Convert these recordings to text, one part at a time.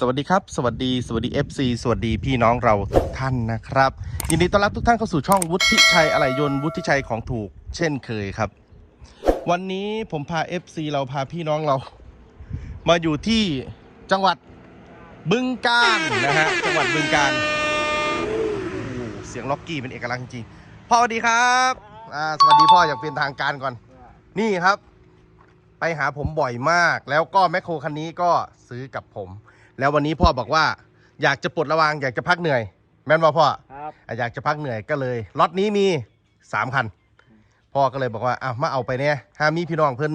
สวัสดีครับ สวัสดี สวัสดี FC สวัสดีพี่น้องเราทุกท่านนะครับ ยินดีต้อนรับทุกท่านเข้าสู่ช่องวุฒิชัยอะไหล่ยนต์วุฒิชัยของถูกเช่นเคยครับ วันนี้ผมพา FC เราพาพี่น้องเรา มาอยู่ที่จังหวัดบึงกาฬนะฮะจังหวัดบึงกาฬโอ้โหเสียงล็อกกี้เป็นเอกลักษณ์จริงๆพ่อสวัสดีครับอ่าสวัสดีพ่ออย่างเป็นทางการก่อน นี่ครับ ไปหาผมบ่อยมาก แล้วก็แมคโครคันนี้ก็ซื้อกับผม แล้ววันนี้พ่อบอกว่าอยากจะปลดระวางอยากจะพักเหนื่อย แม่นบ่พ่อครับอะอยากจะพักเหนื่อยก็เลยล็อตนี้มีสามคันพ่อก็เลยบอกว่าอ้าวมาเอาไปเนี่ยหามีพี่น้องเพิ่น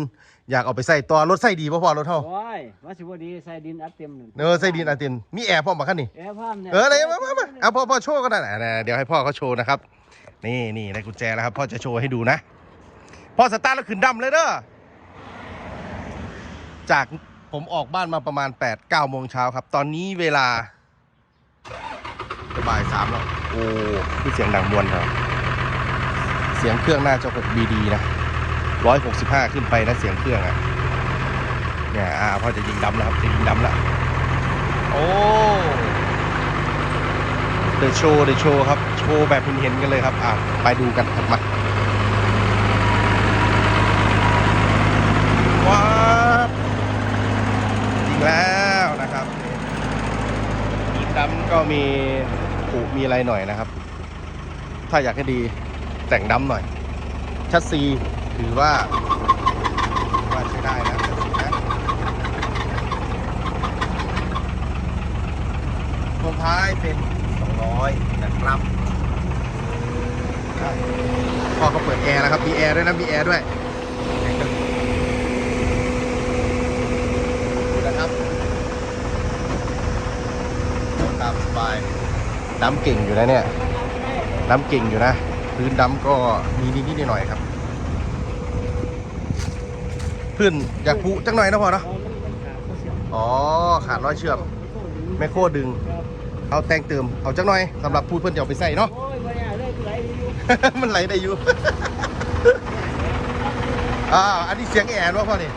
อยากเอาไปใส่ตัวรถใส่ดีป่ะพ่อรถเท่าโอ้ยว่าสิบ่ดีใส่ดินอัดเต็มหนึ่งเออใส่ดีนอาตินมีแอร์พ่อมาคันนี่แอร์พร้อมเนี่ยเอออะไรมามามาเอาพ่อพ่อโชว์กันนะอะเดี๋ยวให้พ่อเขาโชว์นะครับ นี่นี่ในกุญแจแล้วครับพ่อจะโชว์ให้ดูนะพ่อสตาร์ทแล้วขึ้นดำเลยเด้อจาก ผมออกบ้านมาประมาณ8ปดเก้าโมงเช้าครับ ตอนนี้เวลาบ่ายสามแล้ว โอ้คือเสียงดังมวนครับ เสียงเครื่องน่าจะ6 BD นะ165ขึ้นไปนะเสียงเครื่องอะเนี่ยอ่าพ่อจะยิงดำแล้วครับจะยิงดำแล้วโอ้เดโชว์เดโชว์ครับ โชว์แบบเห็นๆกันเลยครับ อะไปดูกันมาว้าวจริงแล้วนะครับยิงดำก็ มีผูมีอะไรหน่อยนะครับ ถ้าอยากให้ดีแต่งดำหน่อย ชัดซีถือว่าว่าใช้ได้นะชัดซีนะลงท้ายเป็น 200 นะครับครับพ่อก็เปิดแอร์แล้วครับ มีแอร์ด้วยนะ มีแอร์ด้วยดูนะครับตามส บายน้ำเก่งอยู่นะเนี่ยน้ำเก่งอยู่นะ พื้นดำก็มีนิดๆหน่อยครับ พื้นอยากพุจังหน่อยนะพ่อเนาะอ๋อขาดร้อยเชือกโอ้โหดึงแม่โคดึง เอาแต่งเติมเอาจักหน่อยสำหรับผู้เพื่อนจะเอาไปใส่เนาะมันไหลได้อยู่อ่าอันนี้เสียงแอนว่าพ่อนี่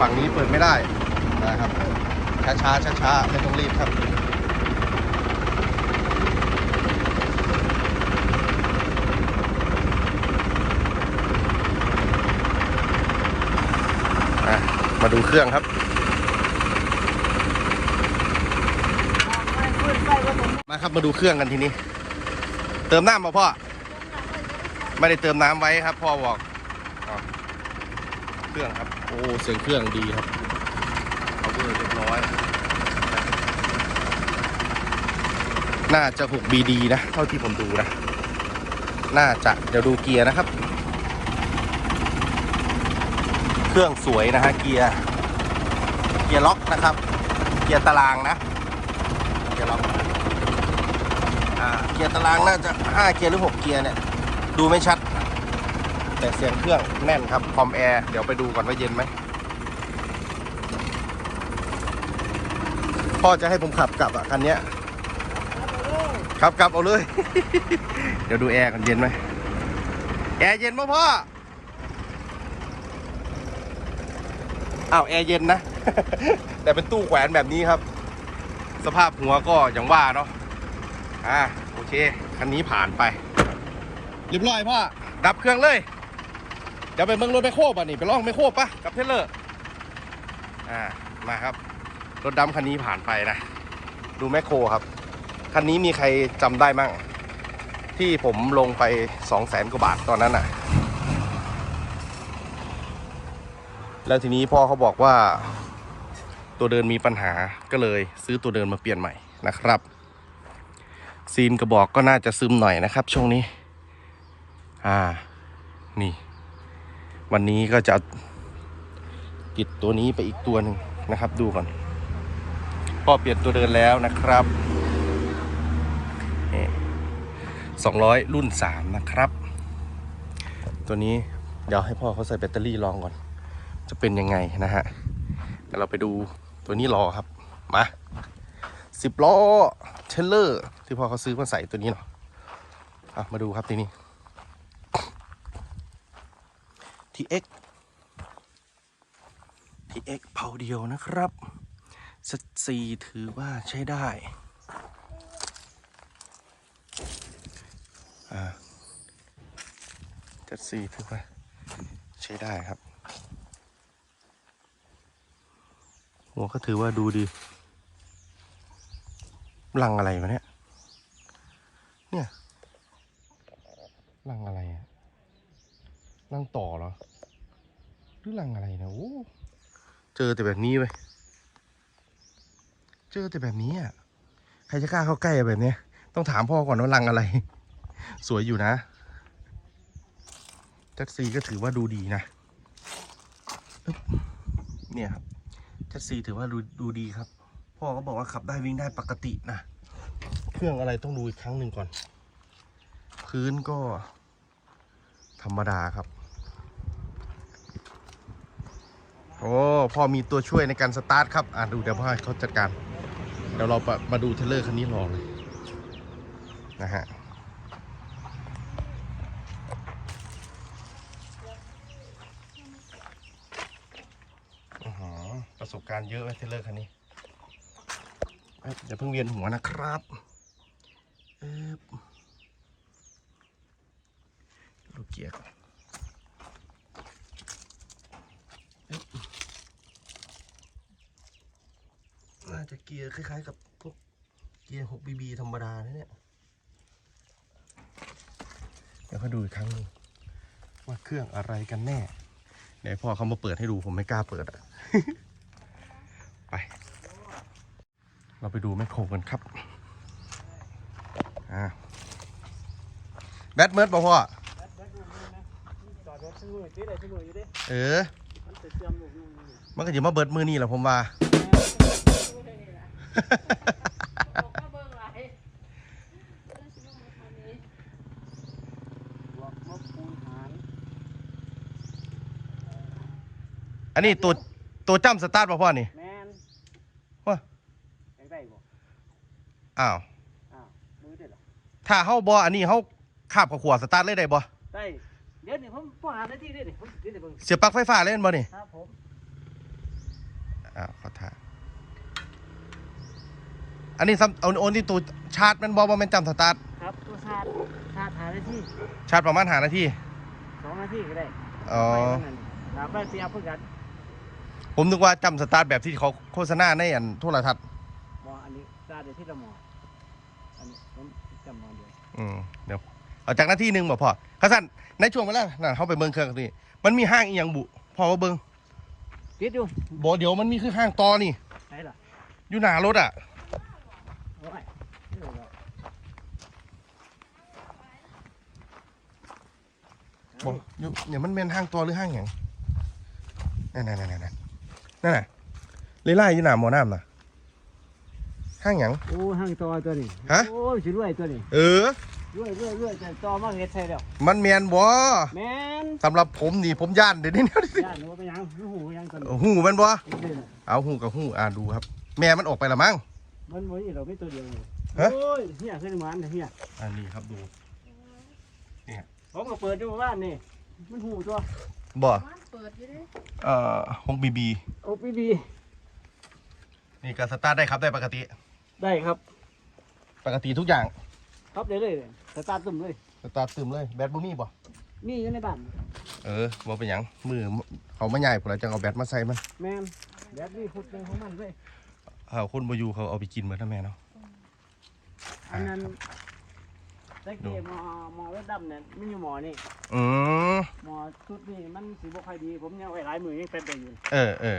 ฝั่งนี้เปิดไม่ได้นะครับ ช้าช้าช้าช้าๆไม่ต้องรีบครับ มาดูเครื่องครับ มาครับมาดูเครื่องกันทีนี้ เติมน้ำมาพ่อ ไม่ได้เติมน้ำไว้ครับ พ่อบอกอเครื่องครับ โอ้เสียงเครื่องดีครับเอาเวอร์เรียบร้อย น่าจะ 6BD นะ เท่าที่ผมดูนะ น่าจะ เดี๋ยวดูเกียร์นะครับ เครื่องสวยนะฮะเกียร์ เกียร์ล็อกนะครับ เกียร์ตารางนะ เกียร์ล็อกเกียร์ตารางน่าจะ 5 เกียร์หรือ 6 เกียร์เนี่ย ดูไม่ชัด แต่เสียงเครื่องแน่นครับ คอมแอร์ เดี๋ยวไปดูก่อนว่าเย็นไหมพ่อจะให้ผมขับกลับอะคันเนี้ย ขับกลับเอาเลย เดี๋ยวดูแอร์กันเย็นไหมแอร์เย็นป่ะพ่ออ้าวแอร์เย็นนะ แต่เป็นตู้แขวนแบบนี้ครับ สภาพหัวก็อย่างว่าเนาะอ่าโอเค คันนี้ผ่านไปเรียบร้อยพ่อ ดับเครื่องเลย เดี๋ยวไปเมืองรถไมโครป่ะนี่ ไปลองไมโครป่ะกับเทเลอร์อ่ามาครับ รถดำคันนี้ผ่านไปนะ ดูแมคโครครับ คันนี้มีใครจำได้มั่ง ที่ผมลงไปสองแสนกว่าบาทตอนนั้นน่ะ แล้วทีนี้พ่อเขาบอกว่า ตัวเดินมีปัญหาก็เลยซื้อตัวเดินมาเปลี่ยนใหม่นะครับ ซีนกระบอกก็น่าจะซึมหน่อยนะครับ ช่วงนี้ อ่า นี่ วันนี้ก็จะติดตัวนี้ไปอีกตัวหนึ่งนะครับ ดูก่อนพ่อเปลี่ยนตัวเดินแล้วนะครับ สองร้อยรุ่นสามนะครับ ตัวนี้เดี๋ยวให้พ่อเขาใส่แบตเตอรี่ลองก่อน จะเป็นยังไงนะฮะเดี๋ยวเราไปดูตัวนี้รอครับ มาสิบล้อเทรลเลอร์ที่พ่อเขาซื้อมาใส่ตัวนี้เนาะอะมาดูครับทีนี้ TX TX เผาเดียวนะครับเซตซีถือว่าใช้ได้ อ่า เซตซีถือว่าใช้ได้ครับ หัวก็ถือว่าดูดีลังอะไรวะเนี่ย เนี่ยลังอะไรอะลังต่อเหรอ หรือลังอะไรนะโอ้เจอแต่แบบนี้เว้ยเจอแต่แบบนี้อะ ใครจะกล้าเข้าใกล้แบบเนี้ย ต้องถามพ่อก่อนว่าลังอะไร สวยอยู่นะ แจ็คซีก็ถือว่าดูดีนะ เนี่ยครับแจ็คซีถือว่าดูดูดีครับ พ่อก็บอกว่าขับได้วิ่งได้ปกตินะ เครื่องอะไรต้องดูอีกครั้งหนึ่งก่อน พื้นก็ ธรรมดาครับ โอ้พ่อมีตัวช่วยในการสตาร์ทครับ อะดูเดี๋ยวพ่อเขาจัดการ เดี๋ยวเรามามาดูเทเลอร์คันนี้รอเลยนะฮะ อื้อหือประส บการณ์เยอะไหมเทเลอร์คันนี้เอ้ยอย่าเพิ่งเวียนหัวนะครับเอ๊บลูกเกียร์ก่อนน่าจะเกียร์คล้ายๆกับพวกเกียร์ 6BB ธรรมดาเนี่ยเดี๋ยวเขาดูอีกครั้งหนึงว่าเครื่องอะไรกันแน่ เดี๋ยวพ่อเขามาเปิดให้ดูผมไม่กล้าเปิดอะ ไป เราไปดูแมคโครกันครับอ่าแบทเมิร์ดบอกพ่อจอดรถซื้อมือตีได้ซื้อมืออยู่ดิเออมันจะเสื่อมลูกนู่นนี่มันก็จะมาเบิดมือนี่แหละผมว่าบอกว่าเบิ่งหลายแล้วสิลงมาทำนี้บวกมะปูนหารอันนี้ตัวตัวจ้ำสตาร์ทป่ะพ่อนี่ แมน ว่า อยากได้บ่ อ้าว อ้าวมือได้เหรอถ้าเฮาบออันนี้เฮาขับกับขวดสตาร์ทเลยได้บ่ได้เดี๋ยวนี้ผมผมหาได้ที่ได้ดิผมติดได้เบิ่งเสียบปลั๊กไฟฟ้าเล่นบ่นี่ครับผมอ้าวเขาท่าอันนี้ซ้ำเอาโอนที่ตัวชาร์จแมันบอว่าแมันจำสตาร์ทครับตัวชาร์จชาร์จหาได้ที่ชาร์จประมาณหานาทีสองนาทีก็ได้อ๋อไปเท่านั้นถามไปเสียเพื่อกันผมนึกว่าจำสตาร์ทแบบที่เขาโฆษณาในอันโทรทัศน์บ่อันนี้ชาร์จได้ที่ละหมออันนี้ผมจำมองเดียวอืมเดี๋ยวเอาจากนาทีหนึ่งบ่พอข้าสั้นในช่วงเวลาน่ะเขาไปเบิ่งเครื่องนี่มันมีห้างอีหยังบุพอว่าเบิ่งติดอยู่บ่เดี๋ยวมันมีคือห้างต่อนี่ไหนล่ะอยู่หน้ารถอะโอ้ยนี่เหรอบ่อยู่เนี่ยมันเป็นห้างต่อหรือห้างหยังนั่นนั่นนั่นนั่นนั่นน่ะเลยไล่อยู่หน้าหมอน้ำน่ะ ห้างหยังโอ้ห้างต่อตัวนี้ฮะโอ้ยสิรวยตัวนี้เออรวยรวยรวยแต่ต่อมาเฮ็ดใส่แล้วมันแมนบ่แม่นสำหรับผมนี่ผมย่านเดี๋ยวนี้ย่านหนูว่าเป็นหยังหนูหูยังตัวนี้หูแมันบ่เด้อเอาหูกับหูอ่าดูครับ แม่มันออกไปละมั้งมันบ่นี่เราไม่ตัวเดียวเลยฮะโอ้ยเฮียขึ้นมาอันเฮียอันนี้ครับดูผมก็เปิดดูบ้านนี่มันหูตัวบ่บ้านเปิดอยู่เด้เอ่อฮงบีบีโอ้ปีบีนี่ก็สตาร์ทได้ครับได้ปกติ ได้ครับปกติทุกอย่างครับได้เลยเลยสตาร์ทตุ่มเลยสตาร์ทตึมเลยแบตบ่มีบ่มีอยู่ในบ้านเออบ่เป็นหยังมือเขามาใหญ่พุ่นแล้วจังเอาแบตมาใส่มันแม่นแบบนี้ขุดเป็นของมันเลยเออคนบ่อยู่เขาเอาไปกินหมดนะแม่เนาะอันนั้นตะเกียบหมอหมอรถดำเนี่ยมันอยู่หมอนี่อืมหมอชุดนี้มันสีบ่ค่อยดี ผมยังไว้หลายมือยังเป็นได้อยู่ เออเออ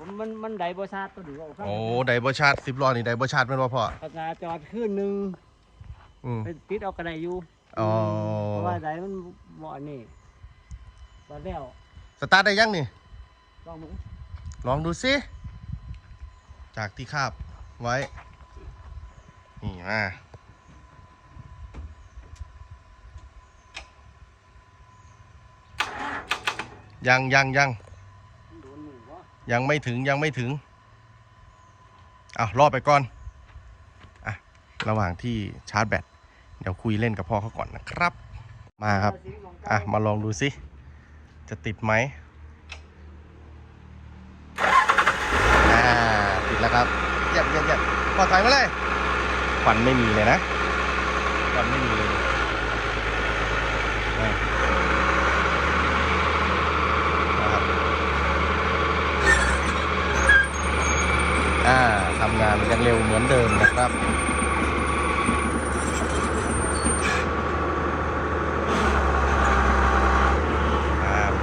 ผมมันมันไดบ่ชาร์จตัวดีว่าฟังโอ้ไดบ่ชาร์จ10ล้อนี่ไดบ่ชาร์จแม่นบ่พ่ออากาศจอดขึ้นหนึ่งอืมไปติดเอากระไดอยู่อ๋อเพราะว่าไดมันบ่อันนี้ตอนแล้วสตาร์ทได้ยังนี่ลองมึงลองดูสิจากที่คาบไว้ นี่มายังยังยังโดนมือวะ ยังไม่ถึงยังไม่ถึงเอะรอไปก่อนอะระหว่างที่ชาร์จแบตเดี๋ยวคุยเล่นกับพ่อเขาก่อนนะครับ มาครับอะมาลองดูสิจะติดไหมอ่าติดแล้วครับเยียบเยียบเยียบพอถอยมาเลยควันไม่มีเลยนะควันไม่มีเลยนี่นะครับ อ่าทำงานยังเร็วเหมือนเดิมนะครับ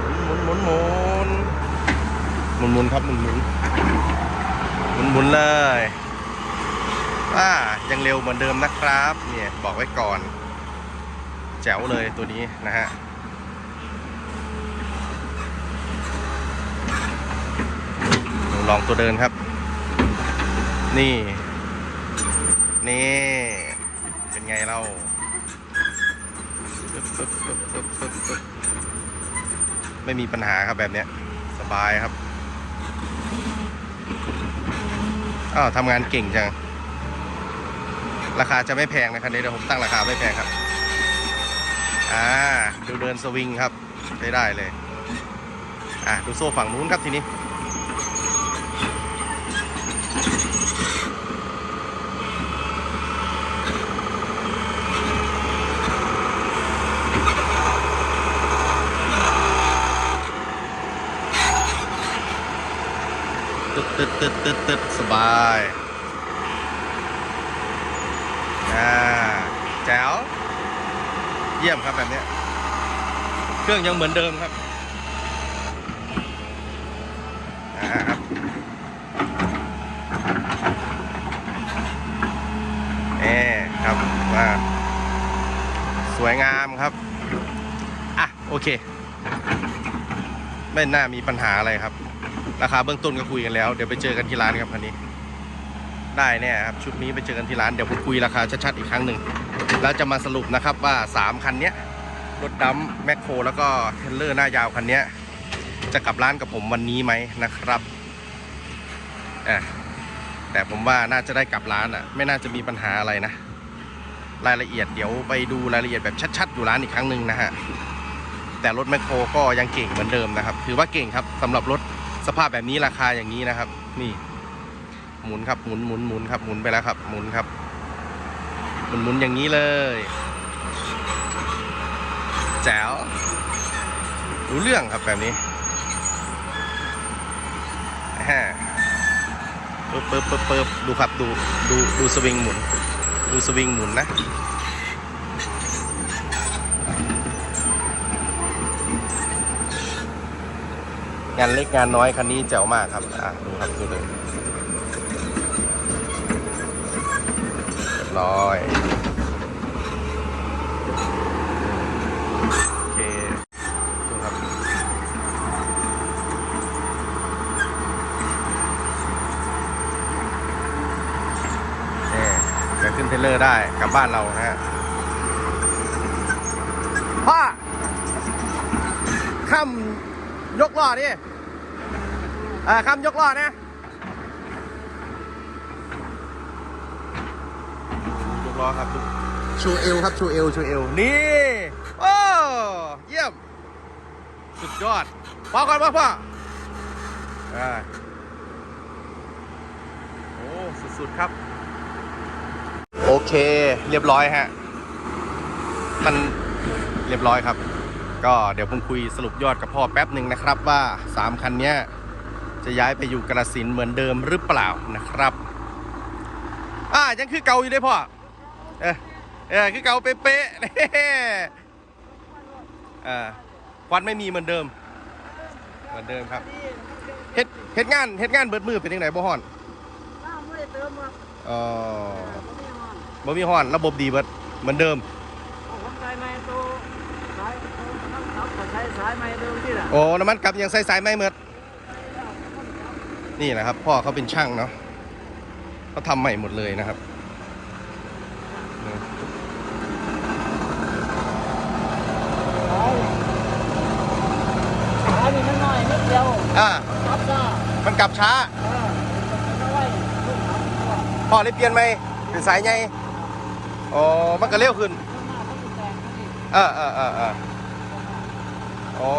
หมุนหมุนหมุนหมุนหมุนหมุนครับหมุนหมุนหมุนหมุนเลยอ่ายังเร็วเหมือนเดิมนะครับ เนี่ยบอกไว้ก่อน แจ๋วเลยตัวนี้นะฮะลองตัวเดินครับ นี่ นี่ เป็นไงเราไม่มีปัญหาครับแบบเนี้ย สบายครับ อ้าวทำงานเก่งจัง ราคาจะไม่แพงนะครับเดี๋ยวผมตั้งราคาไม่แพงครับ อ่า ดูเดินสวิงครับใช้ได้เลย อะดูโซ่ฝั่งนู้นครับทีนี้ ตึ๊ด ตึ๊ดตึ๊ดสบายอ่าแจ๋วเยี่ยมครับแบบนี้เครื่องยังเหมือนเดิมครับอ่าครับเอ่ครับว่าสวยงามครับอะโอเค ไม่น่ามีปัญหาอะไรครับ ราคาเบื้องต้นก็คุยกันแล้ว เดี๋ยวไปเจอกันที่ร้านครับคันนี้ ได้แน่ครับชุดนี้ไปเจอกันที่ร้านเดี๋ยวผมคุยราคาชัดๆอีกครั้งหนึ่งแล้วจะมาสรุปนะครับว่า 3 คันนี้รถดัมแมคโครแล้วก็เทรลเลอร์หน้ายาวคันนี้จะกลับร้านกับผมวันนี้ไหมนะครับอะแต่ผมว่าน่าจะได้กลับร้านอะ ไม่น่าจะมีปัญหาอะไรนะ รายละเอียดเดี๋ยวไปดูรายละเอียดแบบชัดๆอยู่ร้านอีกครั้งหนึ่งนะฮะแต่รถแมคโครก็ยังเก่งเหมือนเดิมนะครับ ถือว่าเก่งครับสำหรับรถ สภาพแบบนี้ราคาอย่างนี้นะครับ นี่ หมุนครับหมุนหมุนหมุนครับหมุนไปแล้วครับหมุนครับ หมุนหมุนอย่างนี้เลยแจ๋วรู้เรื่องครับแบบนี้ฮะปึ๊บปึ๊บปึ๊บปึ๊บดูครับดูดูดูสวิงหมุน ดูสวิงหมุนนะ งานเล็กงานน้อยคันนี้แจ๋วมากครับอะดูครับดูเลยร้อยโอเคดูครับนี่เดี๋ยวขึ้นเทรลเลอร์ได้กลับบ้านเรานะฮะพ่อข้า ยกล้อดิเออข้ามยกล้อนะยกล้อครับชูเอวครับชูเอวชูเอวนี่โอ้เยี่ยม สุดยอดพอก่อนพ่อพ่ออ่าโอ้สุดๆครับ โอเค เรียบร้อยฮะ มันเรียบร้อยครับ ก็เดี๋ยวผมคุยสรุปยอดกับพ่อแป๊บหนึ่งนะครับว่า 3 คันเนี้ยจะย้ายไปอยู่กระสินธุ์เหมือนเดิมหรือเปล่านะครับ อ่ายังคือเก่าอยู่เลยพ่อ เออเออคือเก่าเป๊ะๆนี่เออควันไม่มีเหมือนเดิม เหมือนเดิมครับเฮ็ดเฮ็ดงานเฮ็ดงานเบิดมือเป็นยังไงบ่ฮ้อนน้ำไม่ได้เติมมาอ๋อไม่มีห้องบ่มีฮ้อน ระบบดีเบิดเหมือนเดิมเอาผมใช้ไม้ตัว สายไม้เดิมที่แหละโอ้น้ำมันกลับยังใส่สายไม่เหมือนนี่แหละครับ พ่อเขาเป็นช่างเนาะเขาทำใหม่หมดเลยนะครับสายนี่มันน้อยนิดเดียวอ่าซับจ้ามันกลับช้า เออไม่ไหวขึ้นครับขึ้นมาพ่อเลยเปลี่ยนไหมเป็นสายไงอ๋อมันก็เร็วขึ้นต้องมีแต่งนี่เออเออเออเออ อ๋อ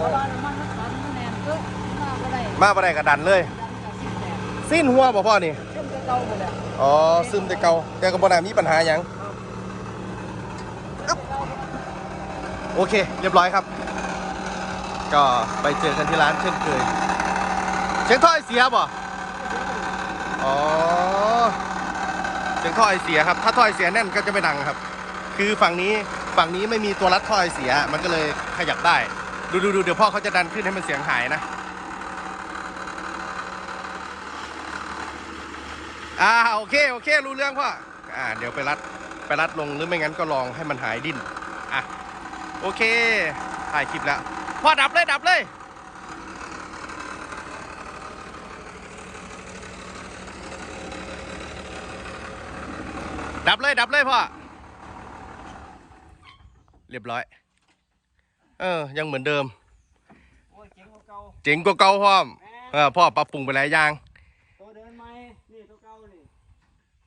เพราะว่าน้ำมันมันขันมันแน่นก็มาก็ได้มาบ่ได้กระดันเลย ดันกับสิบแปดสิ้นหัวบ่พ่อนี่เข้มจะเก่าหมดแล้วอ๋อซึมแต่เก่าแต่ก็บ่น่ามีปัญหาหยังอึ๊บโอเค เรียบร้อยครับ ก็ไปเจอกันที่ร้านเช่นเคย เสียงท่อไอเสียบ่อ๋อเสียงท่อไอเสียครับ ถ้าท่อไอเสียแน่นก็จะไม่ดังครับ คือฝั่งนี้ ฝั่งนี้ไม่มีตัวรัดท่อไอเสีย มันก็เลยขยับได้ ดูดูดูเดี๋ยวพ่อเขาจะดันขึ้นให้มันเสียงหายนะอ่าโอเคโอเค รู้เรื่องพ่ออ่าเดี๋ยวไปรัดไปรัดลงหรือไม่งั้นก็ลองให้มันหายดิ้นอะโอเคถ่ายคลิปแล้วพ่อดับเลยดับเลยดับเลยดับเลยพ่อ เรียบร้อย เออ ยังเหมือนเดิม โอ้ยเจ๋งกว่าเก่าเจ๋งกว่าเก่าพ่อมแม่เออพ่อปรับปรุงไปหลายอย่าง ตัวเดินไหมนี่ตัวเก่านี่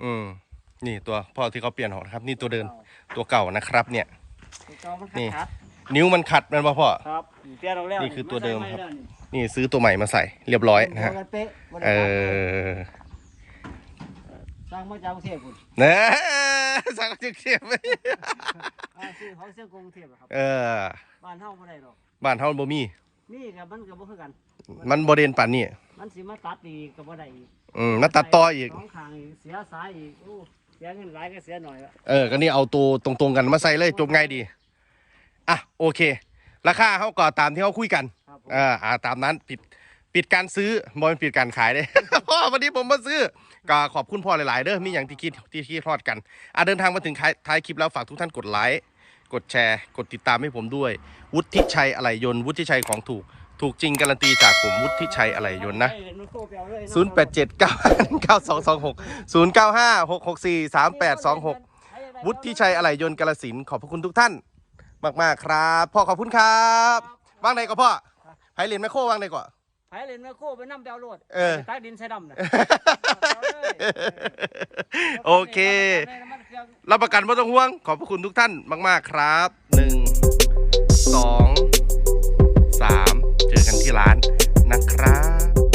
อืมนี่ตัวพ่อที่เขาเปลี่ยนหอกนะครับ นี่ตัวเดินตัวเก่านะครับ เนี่ย ตัวเก่ามันนี่ ขัดนิ้วมันขัดมันป่ะพ่อครับเปลี่ยนออกแล้วนี่คือตัวเดิมครับาใส่ใหแล้วนี่นี่ซื้อตัวใหม่มาใส่เรียบร้อยนะฮะตัวกันเป๊ะบ่ได้เอขัดอ สร้างมาจากกรุงเทพคุณเนะสั่งจึกเทียบไปอ่าซื้อเขาเสื้อกรุงเทพอะครับเออ บ้านเฮาบ่ได้หรอกบ้านเฮาบ่มี นี่กับมันก็บ่คือกัน มันบ่เด่นปานนี้มันสิมาตัดอีกก็บ่ได้อีกอืมมาตัดต่ออีก สองข้างอีกเสียสายอีกโอ้เสียเงินหลายก็เสียหน่อยละเออก็นี่เอาตัวตรงๆกันมาใส่เลยจบง่ายดี อะ โอเค ราคาเขาก็ตามที่เขาคุยกัน ครับผม เอออ่าตามนั้นปิดปิดการซื้อบอลปิดการขายเลยพ่อวันนี้ผมมาซื้อ ก็ขอบคุณพ่อหลายๆเด้อมีอย่างที่คิดที่ที่ทอดกันอะเดินทางมาถึงท้ายท้ายคลิปแล้วฝากทุกท่านกดไลค์กดแชร์ กดติดตามให้ผมด้วย วุฒิชัยอะไหล่ยนต์วุฒิชัยของถูก ถูกจริงการันตีจากผมวุฒิชัยอะไหล่ยนต์นะเห็มัโคไปเอาเลย0 8 7 9 9 2 2 6 0 9 5 6 6 4 3 8 2 6 วุฒิชัยอะไหล่ยนต์กาลสินธุ์ขอบพระคุณทุกท่าน มาก ๆ ครับ พ่อขอบคุณครับว่างไหนก็พ่อไผ่เหรียญแมคโครว่างไหนก็ ไผเล่นแม่โคไปนำไปเอาโลดเออ ไปตักดินใส่ดำน่ะโอเครับประกันไม่ต้องห่วง ขอบพระคุณทุกท่านมาก ๆ ครับหนึ่งสองสามเจอกันที่ร้านนะครับ